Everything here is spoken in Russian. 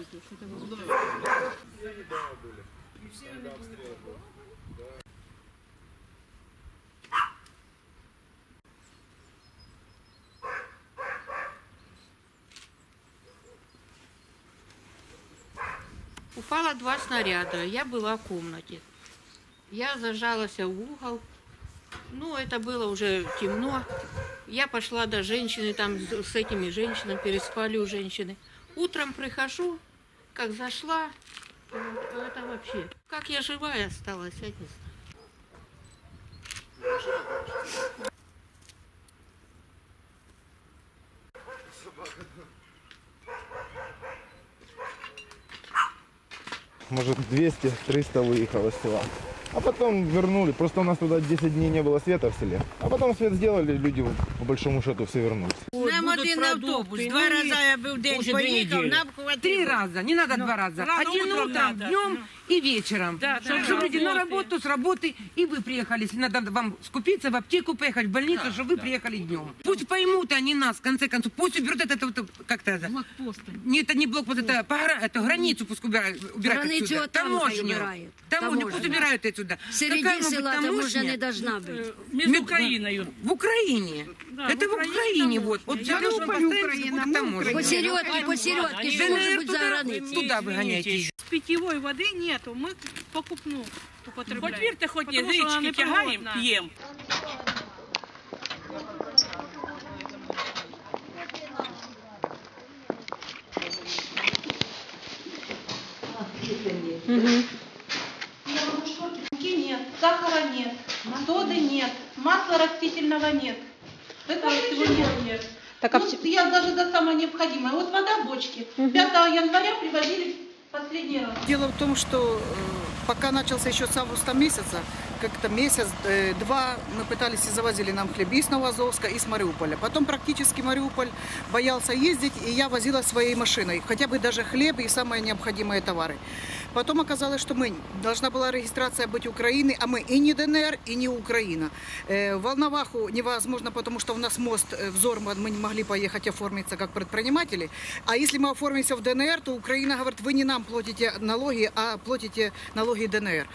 эти, что там было. Упало два снаряда. Я была в комнате. Я зажалась в угол. Ну, это было уже темно. Я пошла до женщины, там с этими женщинами, переспали у женщины. Утром прихожу, как зашла, а это вообще. Как я живая осталась, я не знаю. может 200-300 выехало села. А потом вернули, просто у нас туда 10 дней не было света в селе. А потом свет сделали, люди по большому счету все вернулись. Нам будуть один продукти, автобус. ну, Два ні, рази я був день уже дві поїхав, неділі. нам хватило. Три раза, не надо два раза. рано Один утром утром, надо, днем и вечером. Да, да, чтобы да. люди на Работы. работу, с работы, и вы приехали. Если надо вам скупиться, в аптеку поехать, в больницу, чтобы вы приехали днем. Пусть поймут они нас, в конце концов. Пусть уберут это, это, вот, как-то это. Не, это не блокпост, это, по гра- это границу пусть убирают, убирают Границу отсюда. вот там хай Таможню. убирают. Таможню, Таможню. пусть убирают отсюда. Среди Какая может быть села таможня таможня? не должна быть. Между Мед- Украиною. В Украине. Да, это в в Украине Украине, таможня. вот. Вот Я для того, думаю, чтобы поставить будет таможня. Посередке, посередке, что может быть за границей. Туда выгоняйте. З питьової води нету, ми покупну употребляємо. Хоч вірте, хоч Тому що вона язички не тягаємо, пригодна. п'ємо. Муки нет, сахара нет, соды нет, масла растительного нет. Этого всего нет. Так, а ну, в- я даже за самое необходимое. Вот вода в бочке. 5 января привозили последний раз. Дело в том, что э, пока начался еще с августа месяца, как-то месяц, э, два мы пытались и завозили нам хлеб и с Новоазовска, и с Мариуполя. Потом практически Мариуполь боялся ездить, и я возила своей машиной, хотя бы даже хлеб и самые необходимые товары. Потом оказалось, что мы, должна была регистрация быть Украины, а мы и не ДНР, и не Украина. Э, в Волноваху невозможно, потому что у нас мост э, в Зорман, мы не могли поехать оформиться как предприниматели. А если мы оформимся в ДНР, то Украина говорит, вы не нам платите налоги, а платите налоги ДНР.